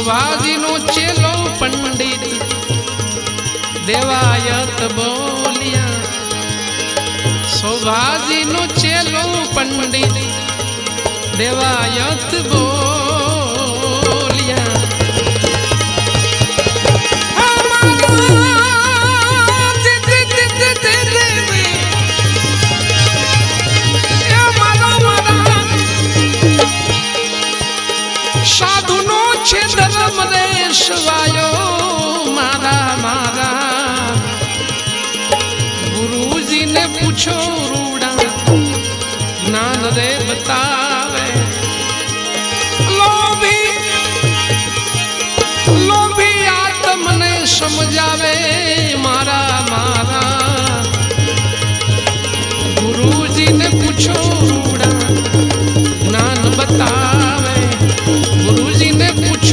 સવાજીનો ચેલો પંડિત દેવાયત બોલ્યા. શોભાજીનો ચેલો પંડિત દેવાયત બોલ્યા. સાધુનો છે ધર્મ દેશવાયો મારા મારા. ગુરુજીને પૂછો રૂડા જ્ઞાન રે બતાવે લોભી લોભી આ તમને સમજાવે. не пучи.